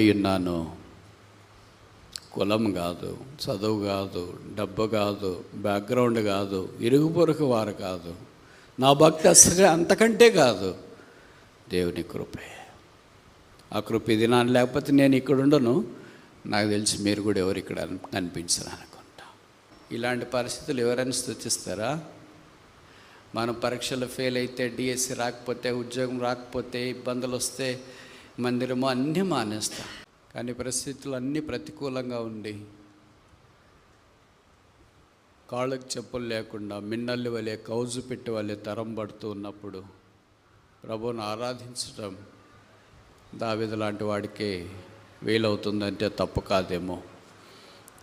ఏమై కులం కాదు చదువు కాదు డబ్బు కాదు బ్యాక్గ్రౌండ్ కాదు ఇరుగు పొరుగు వారు కాదు. నా భక్తి అసలు అంతకంటే కాదు. దేవుని కృపే. ఆ కృప ఇది నా లేకపోతే నేను ఇక్కడ ఉండను. నాకు తెలిసి మీరు కూడా ఎవరు ఇక్కడ కనిపించరు అనుకుంటా. ఇలాంటి పరిస్థితులు ఎవరైనా స్థుతిస్తారా మనం పరీక్షలు ఫెయిల్ అయితే డిఎస్సి రాకపోతే ఉద్యోగం రాకపోతే ఇబ్బందులు వస్తే మందిరము అన్నీ మానేస్తా. కానీ పరిస్థితులు అన్నీ ప్రతికూలంగా ఉండి కాళ్ళకు చెప్పులు లేకుండా మిన్నల్లి వలె కౌజు పెట్టి వలె తరం పడుతూ ఉన్నప్పుడు ప్రభువును ఆరాధించడం దావిద లాంటి వాడికే వీలవుతుందంటే తప్పు కాదేమో.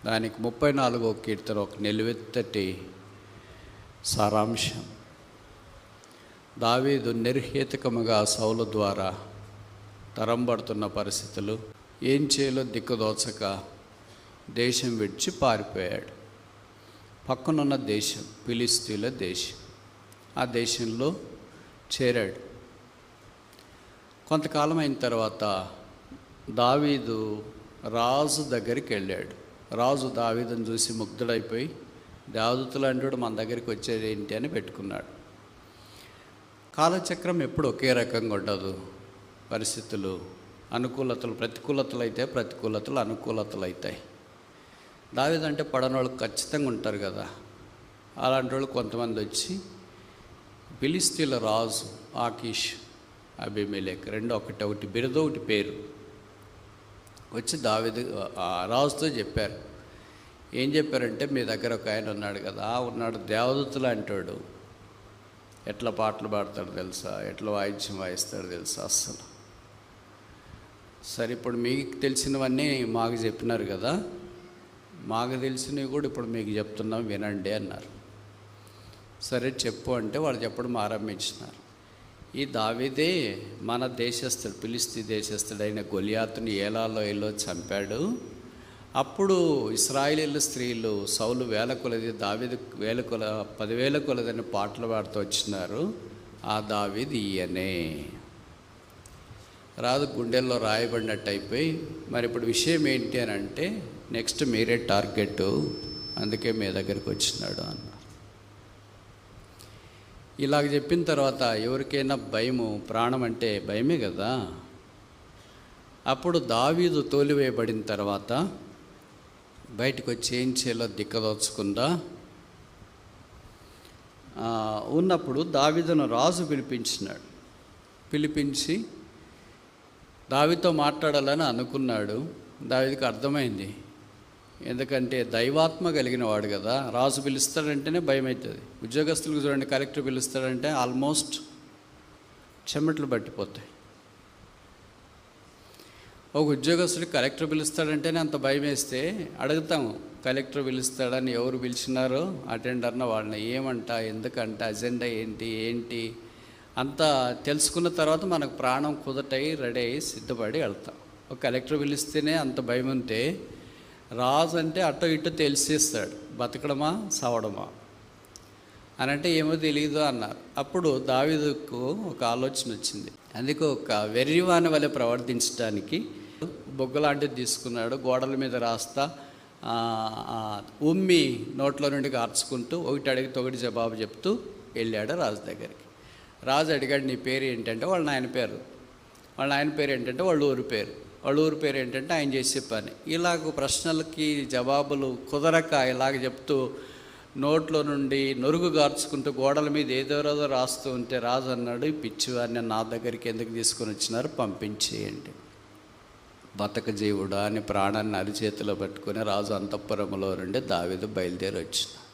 దానికి ముప్పై నాలుగో కీర్తన ఒక నిలువెత్తటి సారాంశం. దావీదు నిర్హేతుకముగా సౌలు ద్వారా తరంబడుతున్న పరిస్థితులు. ఏం చేయాలో దిక్కుదోచక దేశం విడిచి పారిపోయాడు. పక్కనున్న దేశం ఫిలిస్తీన్ల దేశం. ఆ దేశంలో చేరాడు. కొంతకాలం అయిన తర్వాత దావీదు రాజు దగ్గరికి వెళ్ళాడు. రాజు దావీదుని చూసి ముగ్ధుడైపోయి దేవదూతలు అంటాడు మన దగ్గరికి వచ్చేది ఏంటి? అని పెట్టుకున్నాడు. కాలచక్రం ఎప్పుడు ఒకే రకంగా ఉండదు. పరిస్థితులు అనుకూలతలు ప్రతికూలతలు అయితే ప్రతికూలతలు అనుకూలతలు అవుతాయి దావేదంటే పడని వాళ్ళు ఖచ్చితంగా ఉంటారు కదా. అలాంటి వాళ్ళు కొంతమంది వచ్చి పిలిస్తీల రాజు ఆకీష్ అభిమేలేక్ రెండు ఒకటి ఒకటి బిరుదో ఒకటి పేరు వచ్చి దావేది ఆ రాజుతో చెప్పారు. ఏం చెప్పారంటే మీ దగ్గర ఒక ఆయన ఉన్నాడు కదా "ఆ, ఉన్నాడు దేవదత్తులు అంటాడు. ఎట్లా పాటలు పాడతాడు తెలుసా? ఎట్లా వాయిద్యం వాయిస్తాడు తెలుసా అస్సలు? సరే ఇప్పుడు మీకు తెలిసినవన్నీ మాకు చెప్పినారు కదా. మాకు తెలిసినవి కూడా ఇప్పుడు మీకు చెప్తున్నాం వినండి అన్నారు. సరే చెప్పు అంటే వాళ్ళు చెప్పడం ఆరంభించినారు. ఈ దావిదే మన దేశస్థుడు పిలిస్తీ దేశస్థుడైన గొలియాతుని ఏలాలోయలో చంపాడు. అప్పుడు ఇస్రాయేలీల స్త్రీలు సౌలు వేల కొలది దావిది వేల కొల పదివేల కొలదని పాటలు పాడుతూ వచ్చినారు. ఆ దావిది ఈయనే. రాదు గుండెల్లో రాయబడినట్టు అయిపోయి మరి ఇప్పుడు విషయం ఏంటి అని అంటే నెక్స్ట్ మీరే టార్గెట్ అందుకే మీ దగ్గరికి వచ్చినాడు అన్న. ఇలాగ చెప్పిన తర్వాత ఎవరికైనా భయము ప్రాణం అంటే భయమే కదా? అప్పుడు దావీదు తోలివేయబడిన తర్వాత బయటకు వచ్చి ఏం చేయాలో దిక్కదోచకుండా ఉన్నప్పుడు దావీదును రాజు పిలిపించినాడు. పిలిపించి దావితో మాట్లాడాలని అనుకున్నాడు. దావిదికి అర్థమైంది. ఎందుకంటే దైవాత్మ కలిగిన వాడు కదా రాజు పిలుస్తాడంటేనే భయం అవుతుంది ఉద్యోగస్తులకు చూడండి కలెక్టర్ పిలుస్తాడంటే ఆల్మోస్ట్ చెమటలు పట్టిపోతాయి. ఒక ఉద్యోగస్తుడు కలెక్టర్ పిలుస్తాడంటేనే అంత భయం వేస్తే అడుగుతాము కలెక్టర్ పిలుస్తాడని ఎవరు పిలిచినారో అటెండర్న వాళ్ళని ఏమంట ఎందుకంట అజెండా ఏంటి ఏంటి? అంతా తెలుసుకున్న తర్వాత మనకు ప్రాణం కుదటై రెడీ అయ్యి సిద్ధపడి వెళ్తాం. ఒక కలెక్టర్ పిలిస్తేనే అంత భయం ఉంటే రాజు అంటే అటో ఇటో తెలిసేస్తాడు బతకడమా సావడమా? అని అంటే ఏమో తెలియదు అన్నారు. అప్పుడు దావిదుకు ఒక ఆలోచన వచ్చింది. అందుకే ఒక వెర్రివాని వలె ప్రవర్తించడానికి బొగ్గలాంటిది తీసుకున్నాడు గోడల మీద రాస్తా ఉమ్మి నోట్లో నుండి కార్చుకుంటూ ఒకటి అడిగితే ఒకటి జవాబు చెప్తూ వెళ్ళాడు రాజు దగ్గరికి. రాజు అడిగాడు నీ పేరు ఏంటంటే? వాళ్ళ నాయన పేరు. వాళ్ళ నాయన పేరు ఏంటంటే? వాళ్ళ ఊరి పేరు. వాళ్ళ ఊరి పేరు ఏంటంటే? ఆయన చేసే పని ఇలాగ ప్రశ్నలకి జవాబులు కుదరక ఇలాగ చెప్తూ నోట్లో నుండి నొరుగు గార్చుకుంటూ గోడల మీద ఏదోరోదో రాస్తూ ఉంటే రాజు అన్నాడు "ఈ పిచ్చివారిని నా దగ్గరికి ఎందుకు తీసుకొని వచ్చినారు? పంపించేయండి. బతకజీవుడా అని ప్రాణాన్ని అరిచేతిలో పట్టుకొని రాజు అంతఃపురంలో నుండి దావిదు బయలుదేరి వచ్చిన.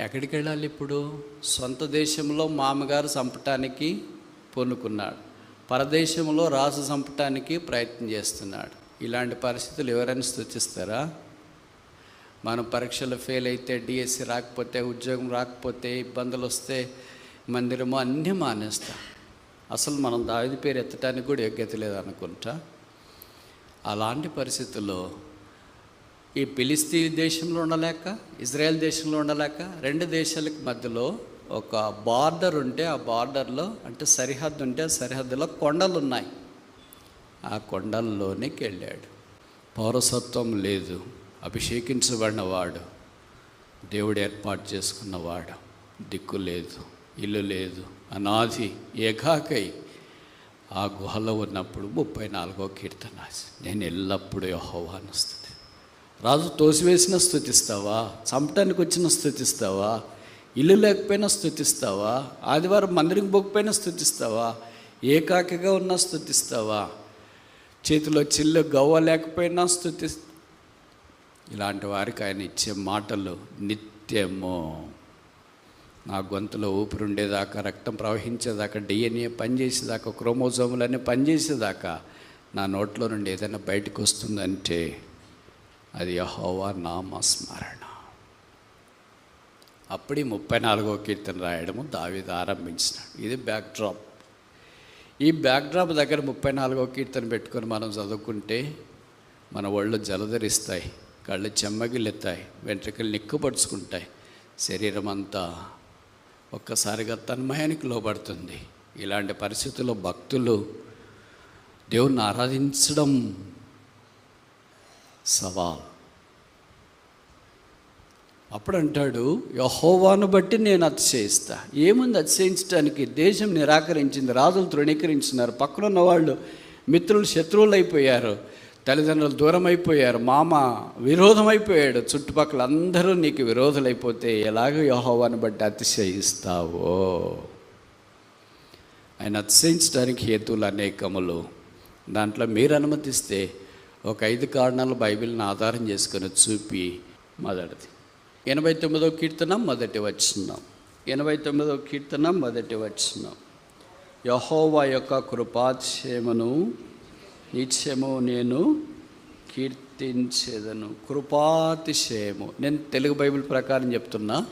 ఎక్కడికి వెళ్ళాలి ఇప్పుడు? సొంత దేశంలో మామగారు చంపటానికి పూనుకున్నాడు. పరదేశంలో రాజు చంపటానికి ప్రయత్నం చేస్తున్నాడు. ఇలాంటి పరిస్థితులు ఎవరైనా స్థుతిస్తారా మనం పరీక్షలు ఫెయిల్ అయితే డిఎస్సి రాకపోతే ఉద్యోగం రాకపోతే ఇబ్బందులు వస్తే మందిరము అన్నీ మానేస్తాం. అసలు మనం దావిది పేరు ఎత్తడానికి కూడా యోగ్యత లేదనుకుంటా? అలాంటి పరిస్థితుల్లో ఈ పిలిస్తీ దేశంలో ఉండలేక ఇజ్రాయెల్ దేశంలో ఉండలేక రెండు దేశాలకు మధ్యలో ఒక బార్డర్ ఉంటే ఆ బార్డర్లో అంటే సరిహద్దు ఉంటే ఆ సరిహద్దులో కొండలు ఉన్నాయి ఆ కొండల్లోనికి వెళ్ళాడు. పౌరసత్వం లేదు. అభిషేకించబడినవాడు. దేవుడు ఏర్పాటు చేసుకున్నవాడు. దిక్కు లేదు. ఇల్లు లేదు. అనాది ఏకాకై ఆ గుహలో ఉన్నప్పుడు ముప్పై నాలుగో కీర్తన నేను ఎల్లప్పుడూ యహోవాను రాజు తోసివేసిన స్థుతిస్తావా? చంపటానికి వచ్చిన స్థుతిస్తావా? ఇల్లు లేకపోయినా స్థుతిస్తావా? ఆదివారం మందిరికి పోకపోయినా స్థుతిస్తావా? ఏకాకిగా ఉన్నా స్థుతిస్తావా? చేతిలో చిల్లు గవ్వ లేకపోయినా స్థుతి ఇలాంటి వారికి ఆయన ఇచ్చే మాటలు నిత్యము. నా గొంతులో ఊపిరి ఉండేదాకా రక్తం ప్రవహించేదాకా డిఎన్ఏ పనిచేసేదాకా క్రోమోజోములన్నీ పనిచేసేదాకా నా నోట్లో నుండి ఏదైనా బయటకు వస్తుందంటే అది యహోవా నామస్మరణ అప్పుడే ముప్పై నాలుగో కీర్తన రాయడము దావిద ఆరంభించినాడు. ఇది బ్యాక్ డ్రాప్ ఈ బ్యాక్ డ్రాప్ దగ్గర ముప్పై నాలుగో కీర్తన పెట్టుకొని మనం చదువుకుంటే మన ఒళ్ళు జలధరిస్తాయి కళ్ళు చెమ్మగిల్లెత్తాయి వెంట్రుకలు నిక్కుపరుచుకుంటాయి. శరీరం అంతా ఒక్కసారిగా తన్మయానికి లోబడుతుంది. ఇలాంటి పరిస్థితుల్లో భక్తులు దేవుణ్ణి ఆరాధించడం సవాల్. అప్పుడు అంటాడు యహోవాను బట్టి నేను అతిశయిస్తా. ఏముంది అతిశయించడానికి దేశం నిరాకరించింది రాజులు తృణీకరించినారు. పక్కన ఉన్న వాళ్ళు మిత్రులు శత్రువులు అయిపోయారు తల్లిదండ్రులు దూరం అయిపోయారు మామ విరోధమైపోయాడు. చుట్టుపక్కల అందరూ నీకు విరోధులైపోతే ఎలాగ యహోవాను బట్టి అతిశయిస్తావో? ఆయన అతిశయించడానికి హేతువులు అనేకములు. దాంట్లో మీరు అనుమతిస్తే ఒక ఐదు కారణాలు బైబిల్ని ఆధారం చేసుకొని చూపి మొదటిది. ఎనభై తొమ్మిదో కీర్తన మొదటి వచ్చినాం ఎనభై తొమ్మిదో కీర్తన మొదటి వచ్చినాం యహోవా యొక్క కృపాక్షేమను నిత్యము నేను కీర్తించేదను. కృపాతిశయము. నేను తెలుగు బైబిల్ ప్రకారం చెప్తున్నా.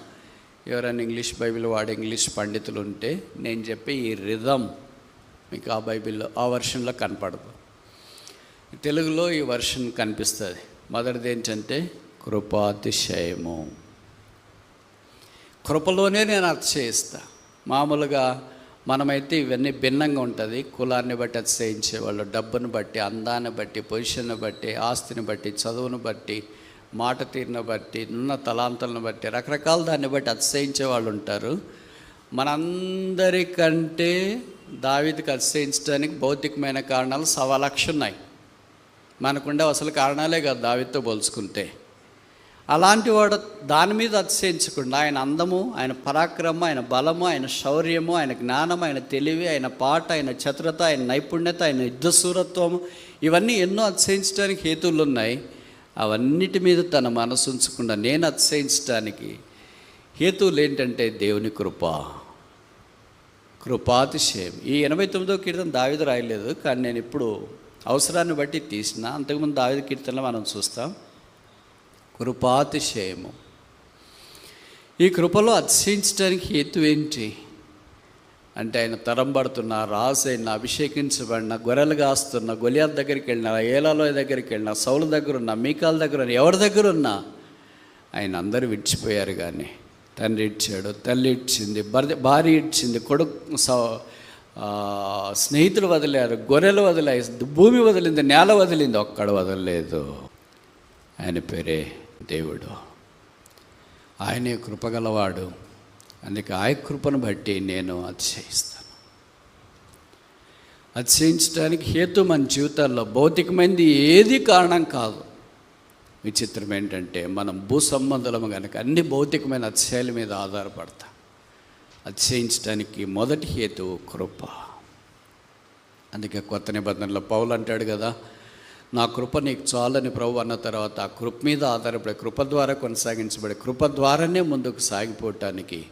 ఎవరైనా ఇంగ్లీష్ బైబిల్ వాడే ఇంగ్లీష్ పండితులు ఉంటే నేను చెప్పే ఈ రిధం మీకు ఆ బైబిల్లో ఆ వర్షన్లో కనపడదు. తెలుగులో ఈ వర్షన్ కనిపిస్తుంది. మొదటిది ఏంటంటే కృపాతిశయము. కృపలోనే నేను అతిశయిస్తా. మామూలుగా మనమైతే ఇవన్నీ భిన్నంగా ఉంటుంది. కులాన్ని బట్టి అతిశయించేవాళ్ళు డబ్బును బట్టి అందాన్ని బట్టి పొజిషన్ని బట్టి ఆస్తిని బట్టి చదువును బట్టి మాట తీరుని బట్టి ఉన్న తలాంతలను బట్టి రకరకాల దాన్ని బట్టి అతిశయించే వాళ్ళు ఉంటారు. మనందరికంటే దావిదికి అతిశయించడానికి భౌతికమైన కారణాలు సవా లక్ష ఉన్నాయి మనకుండే అసలు కారణాలే కాదు దావితో పోల్చుకుంటే. అలాంటి వాడు దాని మీద అతిశయించకుండా ఆయన అందము ఆయన పరాక్రమం ఆయన బలము ఆయన శౌర్యము ఆయన జ్ఞానం ఆయన తెలివి ఆయన పాట ఆయన చతురత ఆయన నైపుణ్యత ఆయన యుద్ధశూరత్వము ఇవన్నీ ఎన్నో అతిశయించడానికి హేతువులు ఉన్నాయి అవన్నిటి మీద తన మనసు ఉంచకుండా నేను అతిశయించడానికి హేతువులు ఏంటంటే దేవుని కృప. కృపాతిశయం. ఈ ఎనభై తొమ్మిదో కీర్తన దావిద రాయలేదు కానీ నేను ఇప్పుడు అవసరాన్ని బట్టి తీసిన. అంతకుముందు దావిద కీర్తనలో మనం చూస్తాం కృపాతిశయము. ఈ కృపలో అతిశయించడానికి హేతు ఏంటి? అంటే ఆయన తరం పడుతున్న రాసైన అభిషేకించబడిన గొర్రెలు కాస్తున్న గొలియాత్ దగ్గరికి వెళ్ళిన ఏలాలో దగ్గరికి వెళ్ళిన సౌల దగ్గర ఉన్న మీకాల దగ్గర ఉన్న ఎవరి దగ్గర ఉన్నా ఆయన అందరూ విడిచిపోయారు కానీ తండ్రి ఇచ్చాడు తల్లి ఇచ్చింది భర్త భార్య ఇచ్చింది కొడుకు స- స్నేహితులు వదిలారు గొర్రెలు వదిలాయి భూమి వదిలింది నేల వదిలింది ఒక్కడ వదలలేదు. ఆయన పేరే దేవుడు. ఆయనే కృపగలవాడు. అందుకే ఆయన కృపను బట్టి నేను అతిశయిస్తాను. అతిశయించడానికి హేతు మన జీవితాల్లో భౌతికమైనది ఏది కారణం కాదు. విచిత్రం ఏంటంటే మనం భూ సంబంధులము కనుక అన్ని భౌతికమైన అతిశయాల మీద ఆధారపడతాం. అతిశయించడానికి మొదటి హేతువు కృప. అందుకే కొత్త నిబంధనలో పౌలు అంటాడు కదా నా కృప నీకు చాలని ప్రభు అన్న తర్వాత ఆ కృప మీద ఆధారపడే కృప ద్వారా కొనసాగించబడే కృప ద్వారానే ముందుకు సాగిపోవటానికి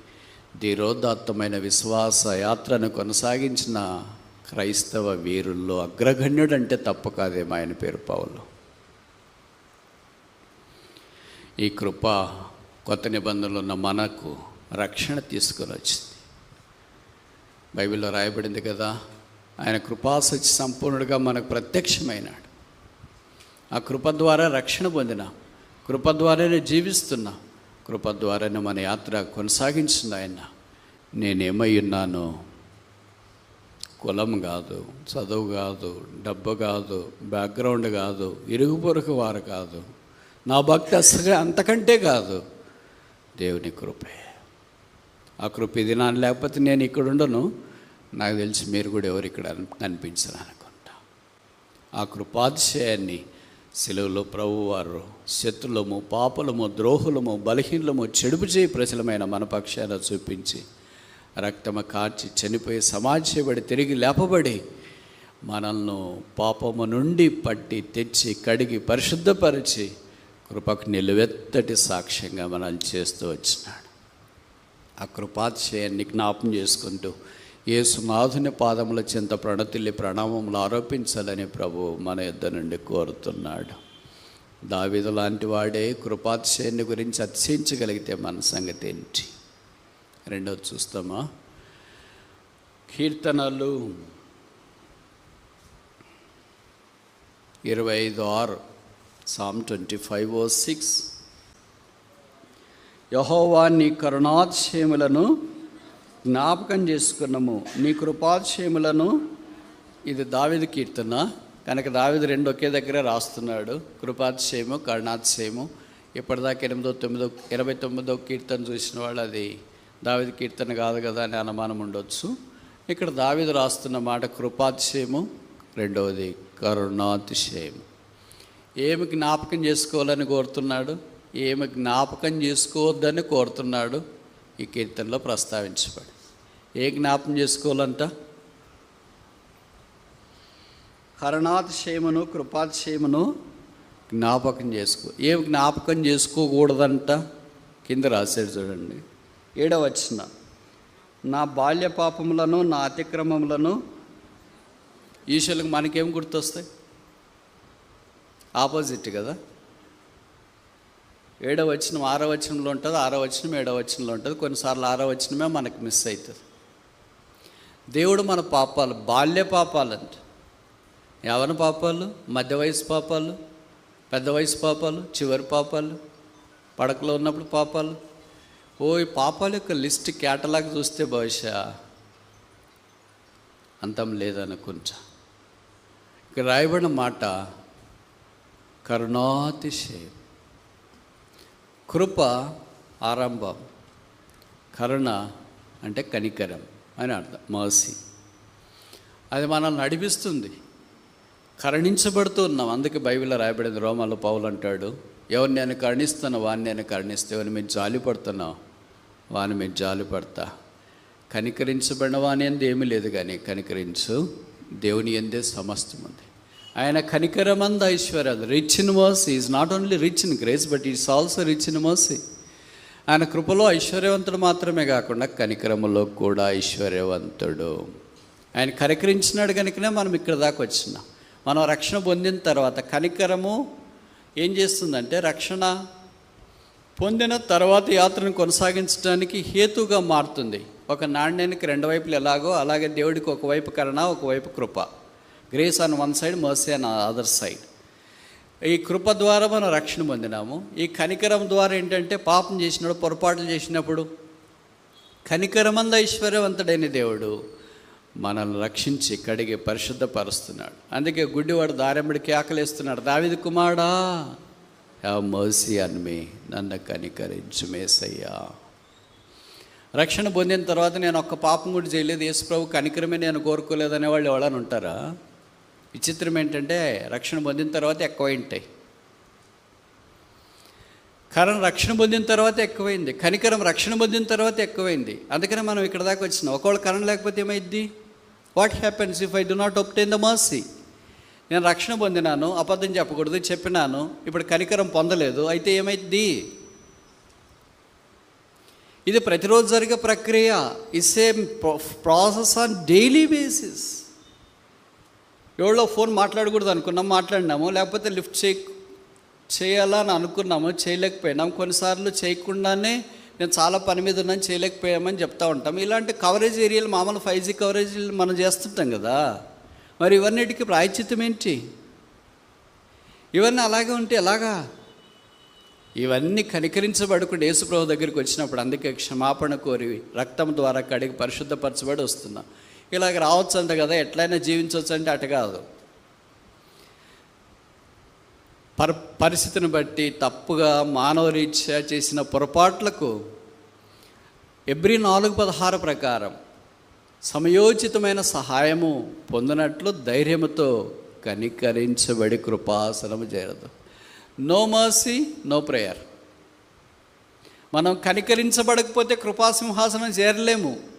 ధీరోదాత్తమైన విశ్వాస యాత్రను కొనసాగించిన క్రైస్తవ వీరుల్లో అగ్రగణ్యుడు అంటే తప్పు కాదేమో ఆయన పేరు పౌలు. ఈ కృప కొత్త నిబంధనలు ఉన్న మనకు రక్షణ తీసుకొని వచ్చింది. బైబిల్లో రాయబడింది కదా ఆయన కృపాసచి సంపూర్ణుడిగా మనకు ప్రత్యక్షమైనాడు. ఆ కృప ద్వారా రక్షణ పొందినాం కృప ద్వారానే జీవిస్తున్నా కృప ద్వారానే మన యాత్ర కొనసాగించింది ఆయన. నేనేమై ఉన్నాను? కులం కాదు చదువు కాదు డబ్బు కాదు బ్యాక్గ్రౌండ్ కాదు ఇరుగు పొరుగు వారు కాదు. నా భక్తి అసలు అంతకంటే కాదు. దేవుని కృపే. ఆ కృప ఇది. లేకపోతే నేను ఇక్కడ ఉండను. నాకు తెలిసి మీరు కూడా ఎవరు ఇక్కడ కనిపించరు అనుకుంటా. ఆ కృపాతిశయాన్ని సెలవులో ప్రభువారు శత్రులము పాపలము ద్రోహులము బలహీనలము చెడుపు చేయి ప్రజలమైన మన పక్షాన చూపించి రక్తము కార్చి చనిపోయి సమాజబడి తిరిగి లేపబడి మనల్ని పాపము నుండి పట్టి తెచ్చి కడిగి పరిశుద్ధపరిచి కృపకు నిలువెత్తటి సాక్ష్యంగా మనల్ని చేస్తూ వచ్చినాడు. ఆ కృపాతిశయాన్ని జ్ఞాపం చేసుకుంటూ యేసునాథుని పాదముల చింత ప్రణతిల్లి ప్రణామములు ఆరోపించాలని ప్రభు మన యుద్ధ నుండి కోరుతున్నాడు. దావిదు లాంటి వాడే కృపాతిశయాన్ని గురించి అతిశయించగలిగితే మన సంగతి ఏంటి? రెండోది చూస్తామా? కీర్తనలు ఇరవై ఐదు ఆరు సామ్ ట్వంటీ ఫైవ్ ఓ సిక్స్ యహోవా నీ జ్ఞాపకం చేసుకున్నాము. నీ కృపాక్షేములను ఇది దావిది కీర్తన. కనుక దావిది రెండు ఒకే దగ్గర రాస్తున్నాడు. కృపాక్షేము కరుణాక్షేము ఇప్పటిదాకా ఎనిమిదో తొమ్మిదో ఇరవై తొమ్మిదో కీర్తన చూసిన వాళ్ళు అది దావిది కీర్తన కాదు కదా అని అనుమానం ఉండొచ్చు. ఇక్కడ దావిది రాస్తున్న మాట కృపాతిశయము రెండవది కరుణాతిశయం ఏమి జ్ఞాపకం చేసుకోవాలని కోరుతున్నాడు? ఏమి జ్ఞాపకం చేసుకోవద్దని కోరుతున్నాడు. ఈ కీర్తనలో ప్రస్తావించబడి. ఏ జ్ఞాపకం చేసుకోవాలంట? కరుణాతిశయమును కృపాతిశయమును జ్ఞాపకం చేసుకో ఏమి జ్ఞాపకం చేసుకోకూడదంట? కింద రాశారు చూడండి. ఏడవచ్చిన నా బాల్య పాపములను నా అతిక్రమములను ఈశ్వరులకు మనకేం గుర్తొస్తాయి? ఆపోజిట్ కదా? ఏడవ వచనం ఆరో వచనంలో ఉంటుంది ఆరో వచనం ఏడవ వచనంలో ఉంటుంది. కొన్నిసార్లు ఆరో వచనమే మనకు మిస్ అవుతుంది దేవుడు మన పాపాలు బాల్య పాపాలు అంట ఎవరి పాపాలు? మధ్య వయసు పాపాలు పెద్ద వయసు పాపాలు చివరి పాపాలు పడకలో ఉన్నప్పుడు పాపాలు. ఓ ఈ పాపాల యొక్క లిస్ట్ కేటలాగ్ చూస్తే బహుశా అంతం లేదనుకుంటా. ఇక్కడ రాయబడిన మాట కరుణాతిశయం. కృప ఆరంభం కరుణ అంటే కనికరం అని అర్థం మర్సీ అది మనల్ని నడిపిస్తుంది. కరుణించబడుతూ ఉన్నాం. అందుకే బైబిల్లో రాయబడింది రోమాలో పౌలు అంటాడు ఎవరు నేను కరుణిస్తాను వాడిని నేను కరుణిస్తే ఎవరిని మీరు జాలి పడుతున్నావు వాని మీరు జాలి పడతా. కనికరించబడిన వాని ఎందు ఏమీ లేదు కానీ కనికరించు దేవుని ఎందే సమస్తం ఉంది ఆయన కనికరమంద Aishwarya. Rich in mercy is not only rich in grace but is also rich in mercy ఆయన కృపలో ఐశ్వర్యవంతుడు మాత్రమే కాకుండా కనికరములో కూడా ఐశ్వర్యవంతుడు. ఆయన కనికరించినాడు కనుకనే మనం ఇక్కడ దాకా వచ్చినాం. మనం రక్షణ పొందిన తర్వాత కనికరము ఏం చేస్తుందంటే రక్షణ పొందిన తర్వాత యాత్రను కొనసాగించడానికి హేతుగా మారుతుంది. ఒక నాణ్యానికి రెండు వైపులు ఎలాగో అలాగే దేవుడికి ఒకవైపు కరుణ ఒకవైపు కృప. Grace on one side mercy on other side ఈ కృప ద్వారా మనం రక్షణ పొందినాము. ఈ కనికరం ద్వారా ఏంటంటే పాపం చేసినప్పుడు పొరపాట్లు చేసినప్పుడు కనికరమంద ఐశ్వర్యవంతుడైన దేవుడు మనల్ని రక్షించి కడిగి పరిశుద్ధపరుస్తున్నాడు. అందుకే గుడ్డివాడు దారెంబడికి ఆకలేస్తున్నాడు. దావిది కుమారుడా హ్యావ్ మర్సీ అన్ మీ నన్ను కనికరించు మేసయ్యా. రక్షణ పొందిన తర్వాత నేను ఒక్క పాపం కూడా చేయలేదు. యేసు ప్రభు కనికరమే నేను కోరుకోలేదు అనేవాళ్ళు ఎవరైనా ఉంటారా? విచిత్రం ఏంటంటే రక్షణ పొందిన తర్వాత ఎక్కువైంటాయి. కరణం రక్షణ పొందిన తర్వాత ఎక్కువైంది. కనికరం రక్షణ పొందిన తర్వాత ఎక్కువైంది. అందుకనే మనం ఇక్కడ దాకా వచ్చినాం. ఒకవేళ కరణం లేకపోతే ఏమైద్ది? What happens if I do not obtain the mercy నేను రక్షణ పొందినాను అబద్ధం చెప్పకూడదు చెప్పినాను. ఇప్పుడు కనికరం పొందలేదు అయితే ఏమైద్ది? ఇది ప్రతిరోజు జరిగే ప్రక్రియ. It's a process on daily basis ఎవరో ఫోన్ మాట్లాడకూడదు అనుకున్నాం మాట్లాడినాము. లేకపోతే లిఫ్ట్ చేయ చేయాలని అనుకున్నాము చేయలేకపోయినాం. కొన్నిసార్లు చేయకుండానే నేను చాలా పని మీద ఉన్నాను చేయలేకపోయామని చెప్తా ఉంటాం. ఇలాంటి కవరేజ్ ఏరియాలు మామూలు ఫైవ్ జీ కవరేజ్ మనం చేస్తుంటాం కదా. మరి ఇవన్నిటికీ ప్రాయచితం ఏంటి? ఇవన్నీ అలాగే ఉంటే ఎలాగా? ఇవన్నీ కనికరించబడకుండా యేసుప్రభు దగ్గరికి వచ్చినప్పుడు అందుకే క్షమాపణ కోరి రక్తం ద్వారా కడిగి పరిశుద్ధపరచబడి వస్తున్నాం. ఇలాగ రావచ్చు అంట కదా ఎట్లయినా జీవించవచ్చు అంటే అటు కాదు. పర్ పరిస్థితిని బట్టి తప్పుగా మానవరీత్యా చేసిన పొరపాట్లకు ఎబ్రి నాలుగు పదహారు ప్రకారం సమయోచితమైన సహాయము పొందినట్లు ధైర్యముతో కనికరించబడి కృపాసనము చేరదు. No mercy no prayer. మనం కనికరించబడకపోతే కృపాసింహాసనం చేరలేము.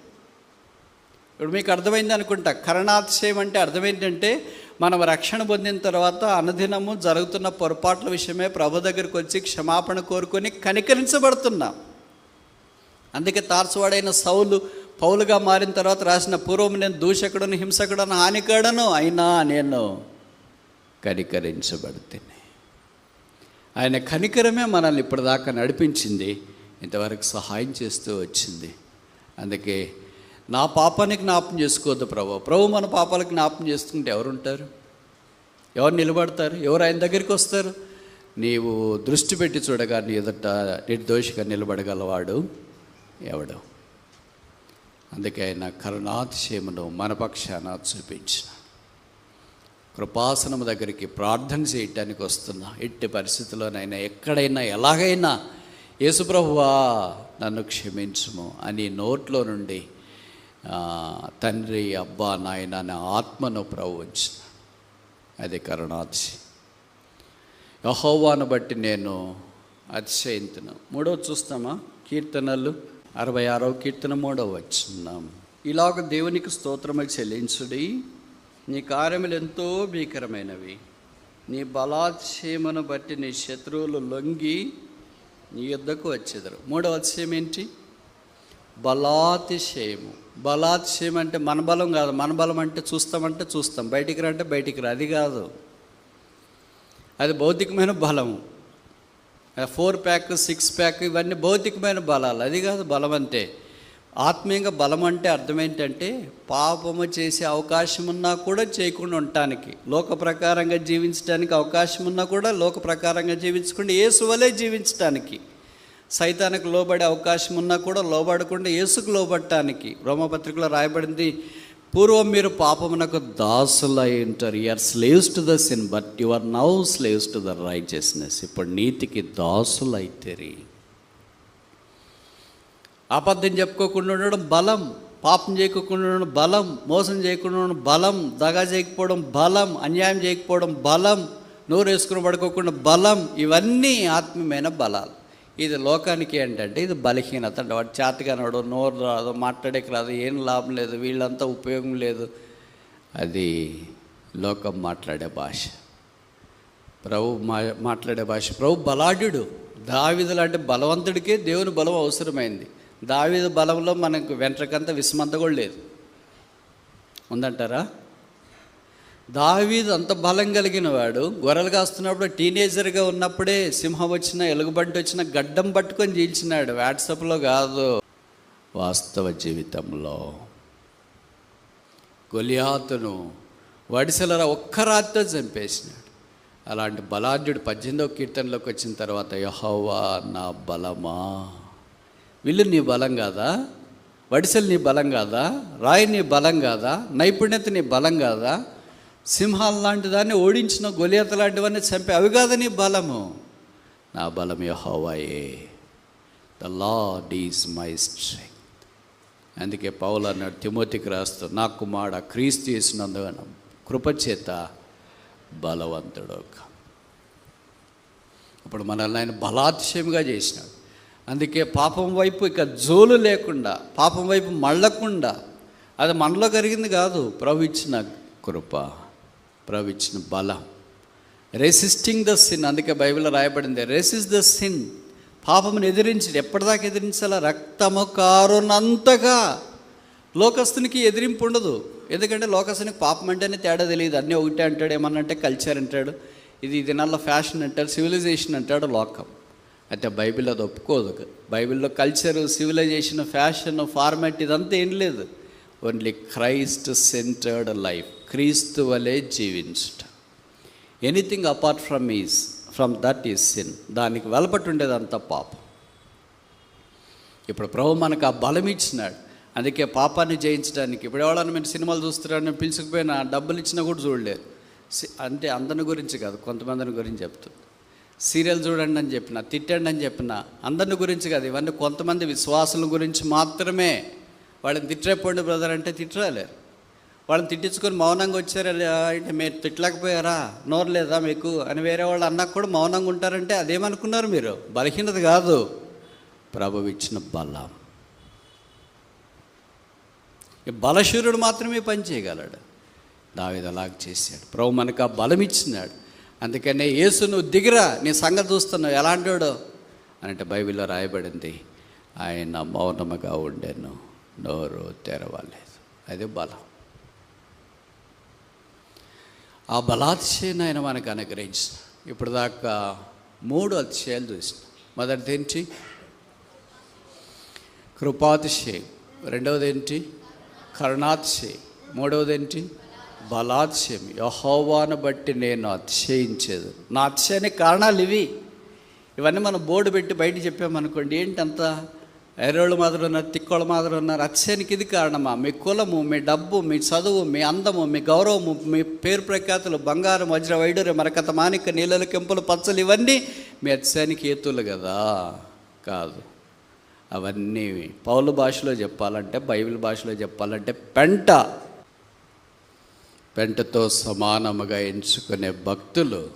ఇప్పుడు మీకు అర్థమైంది అనుకుంటా. కరణాతిశయం అంటే అర్థం ఏంటంటే మనం రక్షణ పొందిన తర్వాత అనుదినము జరుగుతున్న పొరపాట్ల విషయమే ప్రభు దగ్గరికి వచ్చి క్షమాపణ కోరుకొని కనికరించబడుతున్నాం. అందుకే తార్సువాడైన సౌలు పౌలుగా మారిన తర్వాత రాసిన పూర్వం నేను దూషకుడను హింసకుడను హానికాడను అయినా నేను కనికరించబడుతుంది ఆయన కనికరమే మనల్ని ఇప్పటిదాకా నడిపించింది ఇంతవరకు సహాయం చేస్తూ వచ్చింది. అందుకే నా పాపానికి జ్ఞాపం చేసుకోవద్దు ప్రభు. ప్రభు మన పాపాలకు జ్ఞాపం చేసుకుంటే ఎవరుంటారు? ఎవరు నిలబడతారు? ఎవరు ఆయన దగ్గరికి వస్తారు? నీవు దృష్టి పెట్టి చూడగా నీ ఎదుట నిర్దోషిగా నిలబడగలవాడు ఎవడు? అందుకే ఆయన కరుణాతిశయమును మన పక్షాన చూపించిన. కృపాసనము దగ్గరికి ప్రార్థన చేయటానికి వస్తున్నా ఎట్టి పరిస్థితుల్లోనైనా ఎక్కడైనా ఎలాగైనా యేసుప్రభువా నన్ను క్షమించుము అని నోట్లో నుండి తండ్రి అబ్బా నాయన అనే ఆత్మను ప్రవహించిన అది కరుణాతిశయం. యహోవాను బట్టి నేను అతిశయింతును. మూడవ చూస్తామా? కీర్తనలు అరవై ఆరవ కీర్తన మూడవ వచ్చినాం ఇలాగ దేవునికి స్తోత్రమై చెల్లించుడి. నీ కార్యములు ఎంతో భీకరమైనవి. నీ బలాక్షేమను బట్టి నీ శత్రువులు లొంగి నీ యుద్ధకు వచ్చేదరు. మూడవ అతిశయం ఏంటి బలాతిశయము. బలాతిశయం అంటే మన బలం కాదు. మన బలం అంటే చూస్తామంటే చూస్తాం. బయటికి రా అంటే బయటికి రా. అది కాదు. అది భౌతికమైన బలం ఫోర్ ప్యాక్ సిక్స్ ప్యాక్ ఇవన్నీ భౌతికమైన బలాలు. అది కాదు బలం అంటే. ఆత్మీయంగా బలం అంటే అర్థం ఏంటంటే పాపము చేసే అవకాశం ఉన్నా కూడా చేయకుండా ఉండటానికి. లోక ప్రకారంగా జీవించడానికి అవకాశం ఉన్నా కూడా లోక ప్రకారంగా జీవించకుండా ఏసు వలె జీవించడానికి సైతానికి లోబడే అవకాశం ఉన్నా కూడా లోబడకుండా యేసుకు లోబడటానికి రోమపత్రికలో రాయబడింది పూర్వం మీరు పాపమునకు దాసులై ఉంటారు. You are slaves to the sin but you are now slaves to the righteousness ఇప్పుడు నీతికి దాసులైతేరి అబద్ధం చెప్పుకోకుండా ఉండడం బలం పాపం చేయకుండా ఉండడం బలం మోసం చేయకుండా ఉండడం బలం దగా చేయకపోవడం బలం అన్యాయం చేయకపోవడం బలం నోరు వేసుకుని పడుకోకుండా బలం ఇవన్నీ ఆత్మీయమైన బలాలు. ఇది లోకానికి ఏంటంటే ఇది బలహీనత అంటే వాడు చేతగానోడు నోరు రాదు మాట్లాడేకి రాదు ఏం లాభం లేదు వీళ్ళంతా ఉపయోగం లేదు. అది లోకం మాట్లాడే భాష. ప్రభు మా మాట్లాడే భాష. ప్రభు బలాఢ్యుడు. దావిదు లాంటి బలవంతుడికే దేవుని బలం అవసరమైంది. దావిదు బలంలో మనకు వెంట్రకంత విస్మంత కూడా లేదు. ఉందంటారా? దావీదు అంత బలం కలిగిన వాడు. గొర్రెలు కాస్తున్నప్పుడు టీనేజర్గా ఉన్నప్పుడే సింహం వచ్చిన ఎలుగుబంటి వచ్చిన గడ్డం పట్టుకొని జీల్చినాడు వాట్సాప్లో కాదు. వాస్తవ జీవితంలో గొలియాతును వడిసెలరా ఒక్క రాత్రితో చంపేసినాడు. అలాంటి బలాఢ్యుడు పద్దెనిమిదో కీర్తనలోకి వచ్చిన తర్వాత యహోవా నా బలమా? వీళ్ళు నీ బలం కాదా? వడిసెలు నీ బలం కాదా? రాయి నీ బలం కాదా? నైపుణ్యత నీ బలం కాదా? సింహాలు లాంటి దాన్ని ఓడించిన గొలియత లాంటివన్నీ చంపే అవి కాదు నీ బలము. నా బలం యహోవాయే. The Lord is my strength అందుకే పౌలు అన్నాడు తిమోతికి రాస్తూ నా కుమారుడ క్రీస్తు చేసినందువన కృపచేత బలవంతుడు ఇప్పుడు మనల్ని ఆయన బలాతిశయంగా చేసినాడు. అందుకే పాపం వైపు ఇక జోలు లేకుండా పాపం వైపు మళ్ళకుండా అది మనలో కలిగింది కాదు ప్రభు ఇచ్చిన కృప. ప్రభు ఇచ్చిన బలం. రెసిస్టింగ్ ద సిన్ అందుకే బైబిల్లో రాయబడింది రెసిస్ట్ ద సిన్ పాపమును ఎదిరించి ఎప్పటిదాకా ఎదిరించాలా? రక్తము కారునంతగా. లోకస్తునికి ఎదిరింపు ఉండదు. ఎందుకంటే లోకస్తునికి పాపం అంటేనే తేడా తెలియదు. అన్నీ ఒకటే అంటాడు ఏమన్నంటే కల్చర్ అంటాడు. ఇది ఇది ఫ్యాషన్ అంటాడు సివిలైజేషన్ అంటాడు లోకం. అయితే బైబిల్ అది ఒప్పుకోదు. బైబిల్లో కల్చర్ సివిలైజేషన్ ఫ్యాషన్ ఫార్మాట్ ఇదంతా ఏం లేదు. ఓన్లీ క్రైస్ట్ సెంటర్డ్ లైఫ్ క్రీస్తు వలె జీవించటం. Anything apart from is from that is sin దానికి వెలపట్టు ఉండేదంతా పాపం. ఇప్పుడు ప్రభు మనకు ఆ బలం ఇచ్చినాడు. అందుకే పాపాన్ని జయించడానికి. ఇప్పుడు ఎవడన్నా మీరు సినిమాలు చూస్తున్నారని పిలుచుకుపోయినా డబ్బులు ఇచ్చినా కూడా చూడలేదు. అంటే అందరి గురించి కాదు కొంతమందిని గురించి చెప్తుంది. సీరియల్ చూడండి అని చెప్పిన తిట్టండి అని చెప్పిన అందరిని గురించి కాదు ఇవన్నీ కొంతమంది విశ్వాసుల గురించి మాత్రమే. వాళ్ళని తిట్టరేపోండి బ్రదర్ అంటే తిట్టరాలేరు వాళ్ళని తిట్టించుకొని మౌనంగా వచ్చారా. అంటే మీరు తిట్టలేకపోయారా? నోరు లేదా మీకు? అని వేరే వాళ్ళు అన్నా కూడా మౌనంగా ఉంటారంటే అదేమనుకున్నారు మీరు? బలహీనత కాదు. ప్రభు ఇచ్చిన బలం. ఈ బలశూరుడు మాత్రమే పని చేయగలడు. దావిది అలాగ చేశాడు. ప్రభు మనకు ఆ బలం ఇచ్చినాడు. అందుకనే యేసు నువ్వు దిగిరా నీ సంగతి చూస్తున్నావు. ఎలాంటివాడు అని అంటే బైబిల్లో రాయబడింది. ఆయన మౌనముగా ఉండేను. నోరు తెరవలేదు. అది బలం. ఆ బలాతిశయాన్ని ఆయన మనకు అనుగ్రహించిన ఇప్పుడు దాకా మూడు అతిశయాలు చూసిన మొదటిది ఏంటి? కృపాతిశయం. రెండవది ఏంటి? కరుణాతిశయం. మూడవది ఏంటి? బలాతిశయం. యహోవాను బట్టి నేను అతిశయించేది. నా అతిశయానికి కారణాలు ఇవి. ఇవన్నీ మనం బోర్డు పెట్టి బయట చెప్పామనుకోండి ఏంటంతా ఎర్రోళ్ళు మాదిరి ఉన్నారు తిక్కోళ్ళ మాదిరి ఉన్నారు. అతిశయానికి ఇది కారణమా? మీ కులము మీ డబ్బు మీ చదువు మీ అందము మీ గౌరవము మీ పేరు ప్రఖ్యాతులు బంగారం వజ్ర వైడూర్య మరకత మానిక నీళ్ళలు కెంపులు పచ్చలు ఇవన్నీ మీ అతిశయానికి హేతులు కదా? కాదు. అవన్నీ పౌలు భాషలో చెప్పాలంటే బైబిల్ భాషలో చెప్పాలంటే పెంట. పెంటతో సమానముగా ఎంచుకునే భక్తులు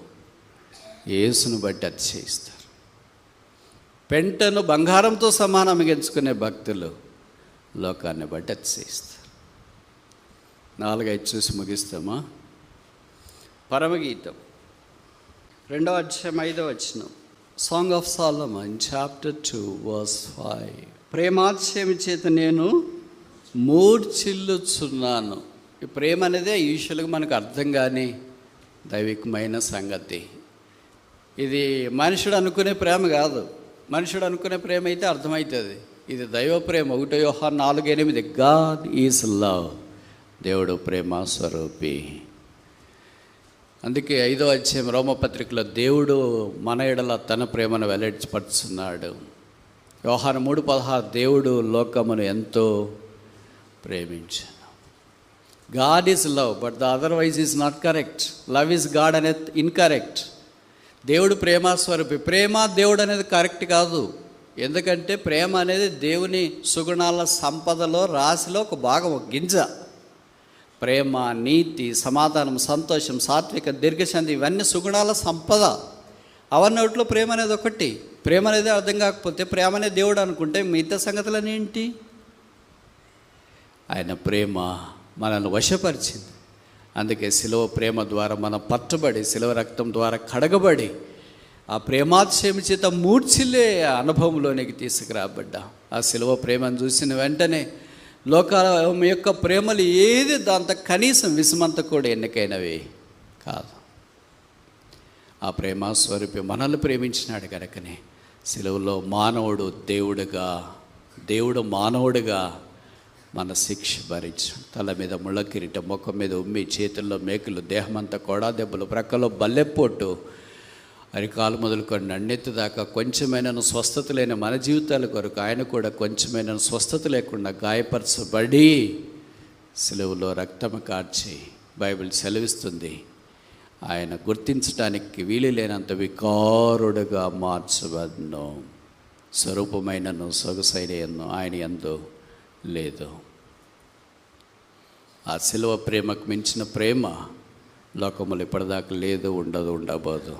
యేసును బట్టి అతిశయిస్తారు. పెంటను బంగారంతో సమానం ఎంచుకునే భక్తులు లోకాన్ని బట్టి అతిశయిస్తారు నాలుగైదు చూసి ముగిస్తామా? పరమగీతం. రెండవ అధ్యాయం ఐదవ వచ్చిన song of Solomon chapter two verse five ప్రేమాశయం చేత నేను మూర్చిల్లుచున్నాను ఈ ప్రేమ అనేదే యూజువల్గా మనకు అర్థం కానీ దైవికమైన సంగతి. ఇది మనుషుడు అనుకునే ప్రేమ కాదు. మనుషుడు అనుకునే ప్రేమ అయితే అర్థమవుతుంది ఇది దైవ ప్రేమ. ఒకటో యోహాన్ నాలుగు ఎనిమిది. గాడ్ ఈజ్ లవ్ దేవుడు ప్రేమ స్వరూపి. అందుకే ఐదో అధ్యాయం రోమపత్రికలో దేవుడు మన ఎడల తన ప్రేమను వెల్లడిపరుచున్నాడు వ్యవహారం మూడు పదహారు దేవుడు లోకమును ఎంతో ప్రేమించాను. God is love but the otherwise is not correct love is God అనేది ఇన్కరెక్ట్ దేవుడు ప్రేమ స్వరూపి. ప్రేమ దేవుడు అనేది కరెక్ట్ కాదు. ఎందుకంటే ప్రేమ అనేది దేవుని సుగుణాల సంపదలో రాశిలో ఒక భాగం ఒక గింజ. ప్రేమ నీతి సమాధానం సంతోషం సాత్విక దీర్ఘశాంతి ఇవన్నీ సుగుణాల సంపద. అవన్నోట్లో ప్రేమ అనేది ఒకటి. ప్రేమ అనేది అర్థం కాకపోతే ప్రేమ అనేది దేవుడు అనుకుంటే మిగతా సంగతులనేంటి ఆయన ప్రేమ మనల్ని వశపరిచింది. అందుకే సిలువ ప్రేమ ద్వారా మనం పట్టబడి సిలువ రక్తం ద్వారా కడగబడి ఆ ప్రేమాశయం చేత మూర్చిల్లే అనుభవంలోనికి తీసుకురాబడ్డా ఆ సిలువ ప్రేమను చూసిన వెంటనే లోకం యొక్క ప్రేమలు ఏది దాంతో కనీసం విసుమంత కూడా ఎన్నికైనవి కాదు. ఆ ప్రేమ స్వరూపి మనల్ని ప్రేమించినాడు కనుకనే సెలవులో మానవుడు దేవుడుగా దేవుడు మానవుడుగా మన శిక్ష భరించు. తల మీద ముళ్ళకిరిట ముఖం మీద ఉమ్మి చేతుల్లో మేకులు దేహమంతా కొడా దెబ్బలు ప్రక్కలో బల్లెపోటు అరికాలు మొదలుకొని నన్నెత్తి దాకా కొంచెమైనను స్వస్థత లేని మన జీవితాల కొరకు ఆయన కూడా కొంచెమైన స్వస్థత లేకుండా గాయపరచబడి సెలవులో రక్తము కార్చి బైబిల్ సెలవిస్తుంది. ఆయన గుర్తించడానికి వీలు లేనంత వికారుడుగా మార్చబడ్ను. స్వరూపమైనను సొగసైన ఆయన ఎందు లేదు. ఆ శిలువ ప్రేమకు మించిన ప్రేమ లోకములు ఇప్పటిదాకా లేదు ఉండదు ఉండబోదు.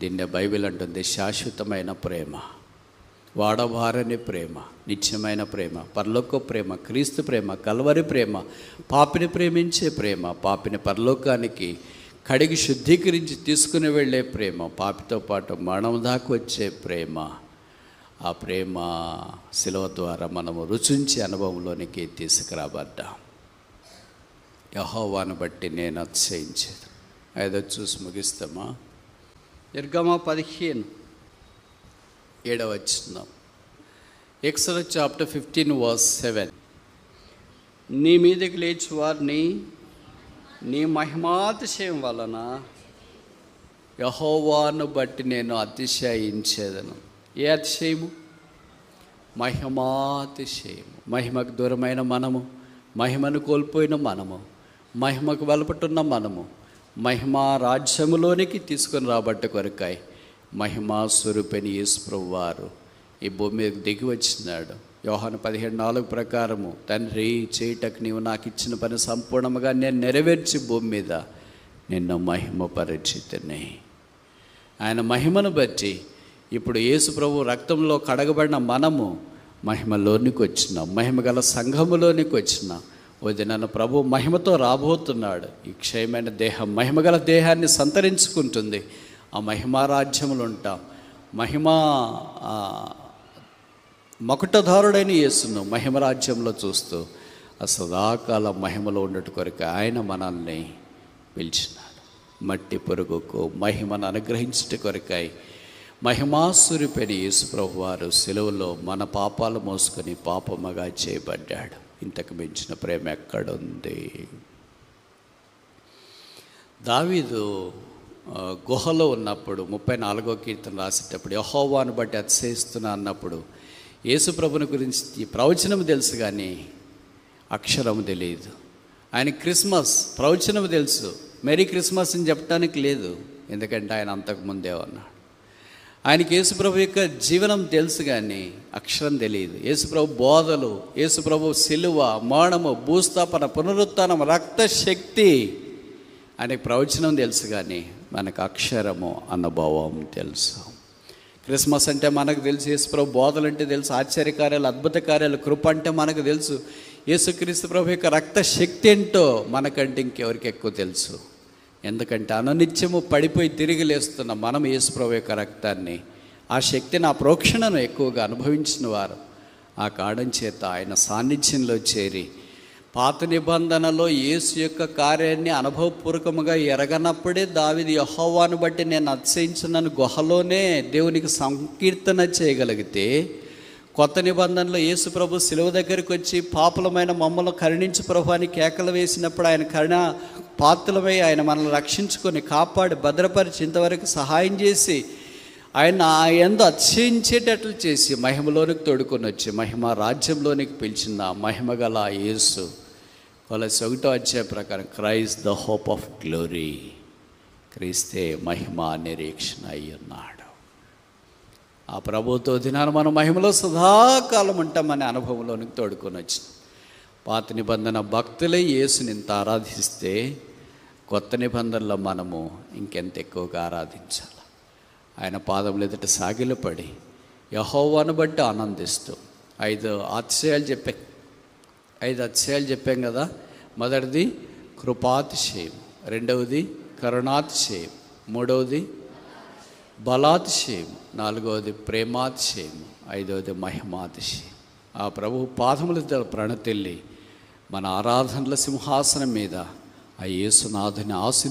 దీన్నే బైబిల్ అంటుంది శాశ్వతమైన ప్రేమ వాడవారని ప్రేమ నిత్యమైన ప్రేమ పరలోక ప్రేమ క్రీస్తు ప్రేమ కలవరి ప్రేమ పాపిని ప్రేమించే ప్రేమ పాపిని పరలోకానికి కడిగి శుద్ధీకరించి తీసుకుని వెళ్ళే ప్రేమ పాపితో పాటు మరణం దాకా వచ్చే ప్రేమ ఆ ప్రేమ శిలువ ద్వారా మనము రుచించే అనుభవంలోనికి తీసుకురాబడ్డాం. యహోవాను బట్టి నేను అతిశయించేది. ఐదో చూసి ముగిస్తామా? నిర్గమ పదిహేను. ఏడవ వచ్చిందాం ఎక్సల చాప్టర్ ఫిఫ్టీన్ వాస్ సెవెన్. నీ మీదకి లేచి వారిని నీ మహిమాతిశయం వలన యహోవాను బట్టి నేను అతిశయించేదను. ఏ అతిశయము? మహిమాతిశయము మహిమకు దూరమైన మనము మహిమను కోల్పోయిన మనము మహిమకు వెలపట్టున్న మనము మహిమా రాజ్యములోనికి తీసుకుని రాబట్ట కొరకాయి మహిమా స్వరూపిణి యేసుప్రభు వారు ఈ భూమి మీద దిగి వచ్చినాడు. యోహాను పదిహేడు నాలుగు ప్రకారము తండ్రి చేయటకు నీవు నాకు ఇచ్చిన పని సంపూర్ణముగా నేను నెరవేర్చి భూమి మీద నిన్ను మహిమపరిచితనే. ఆయన మహిమను బట్టి ఇప్పుడు యేసు ప్రభు రక్తంలో కడగబడిన మనము మహిమలోనికి వచ్చినాం. మహిమ గల సంఘములోనికి వచ్చినాం. వదిన ప్రభు మహిమతో రాబోతున్నాడు. ఈ క్షయమైన దేహం మహిమగల దేహాన్ని సంతరించుకుంటుంది. ఆ మహిమారాజ్యములు ఉంటాం. మహిమా మకుటధారుడైన యేసును మహిమరాజ్యంలో చూస్తూ ఆ సదాకాల మహిమలో ఉండట కొరకు ఆయన మనల్ని పిలిచినాడు. మట్టి పొరుగుకు మహిమను అనుగ్రహించుట కొరకాయి మహిమాసురిపైన యేసుప్రభు వారు సెలవులో మన పాపాలు మోసుకొని పాపముగా చేయబడ్డాడు. ఇంతకు మించిన ప్రేమ ఎక్కడుంది? దావీదు గుహలో ఉన్నప్పుడు ముప్పై నాలుగో కీర్తన రాసేటప్పుడు యహోవాను బట్టి అతిశయిస్తున్నా అన్నప్పుడు యేసుప్రభుని గురించి ఈ ప్రవచనం తెలుసు కానీ అక్షరం తెలియదు ఆయన క్రిస్మస్ ప్రవచనం తెలుసు. మెరీ క్రిస్మస్ అని చెప్పడానికి లేదు. ఎందుకంటే ఆయన అంతకుముందే ఉన్నాడు. ఆయనకి యేసుప్రభు యొక్క జీవనం తెలుసు కానీ అక్షరం తెలియదు. యేసుప్రభు బోధలు యేసుప్రభు సిలువ మరణము భూస్థాపన పునరుత్నం రక్త శక్తి ఆయనకి ప్రవచనం తెలుసు కానీ మనకు అక్షరము అనుభవం తెలుసు. క్రిస్మస్ అంటే మనకు తెలుసు యేసుప్రభు బోధలు అంటే తెలుసు ఆశ్చర్యకార్యాలు అద్భుత కార్యాలు కృప అంటే మనకు తెలుసు. యేసుక్రీస్తు ప్రభు యొక్క రక్త శక్తి ఏంటో మనకంటే ఇంకెవరికి ఎక్కువ తెలుసు? ఎందుకంటే అననిత్యము పడిపోయి తిరిగి లేస్తున్న మనం యేసుప్రభు యొక్క రక్తాన్ని ఆ శక్తిని ఆ ప్రోక్షణను ఎక్కువగా అనుభవించిన వారు ఆ కారణం చేత ఆయన సాన్నిధ్యంలో చేరి పాత నిబంధనలో యేసు యొక్క కార్యాన్ని అనుభవపూర్వకముగా ఎరగనప్పుడే దావిది యహోవాను బట్టి నేను అతిశయించున్నాను. గుహలోనే దేవునికి సంకీర్తన చేయగలిగితే కొత్త నిబంధనలో యేసు ప్రభు శిలువ దగ్గరికి వచ్చి పాపులమైన మమ్మల్ని కరుణించు ప్రభు అని కేకలు వేసినప్పుడు ఆయన కరుణ పాత్రలమై ఆయన మనల్ని రక్షించుకొని కాపాడి భద్రపరిచి ఇంతవరకు సహాయం చేసి ఆయన ఆ ఎందు అతిశయించేటట్లు చేసి మహిమలోనికి తోడుకొని వచ్చి మహిమ రాజ్యంలోనికి పిలిచిన మహిమ గల యేసు వాళ్ళ ఒకటో వచ్చే ప్రకారం Christ the hope of glory క్రీస్తే మహిమ నిరీక్షణ అయి ఉన్నాడు ఆ ప్రభుతో దినాన మనం మహిమలో సదాకాలం ఉంటామనే అనుభవంలోనికి తోడుకొని వచ్చిన పాత నిబంధన భక్తులే యేసుని ఇంత ఆరాధిస్తే కొత్త నిబంధనలో మనము ఇంకెంత ఎక్కువగా ఆరాధించాలి. ఆయన పాదములు ఎదుట సాగిలపడి యహోవాను బట్టి ఆనందిస్తూ ఐదు అతిశయాలు చెప్పే ఐదు అతిశయాలు చెప్పాం కదా. మొదటిది కృపాతిశయం రెండవది కరుణాతిశయం మూడవది బలాతిశయం నాలుగవది ప్రేమాతిశయం ఐదవది మహిమాతిశయం. ఆ ప్రభు పాదముల ప్రణతిల్లి మన ఆరాధనల సింహాసనం మీద ఆ యేసునాథుని ఆశ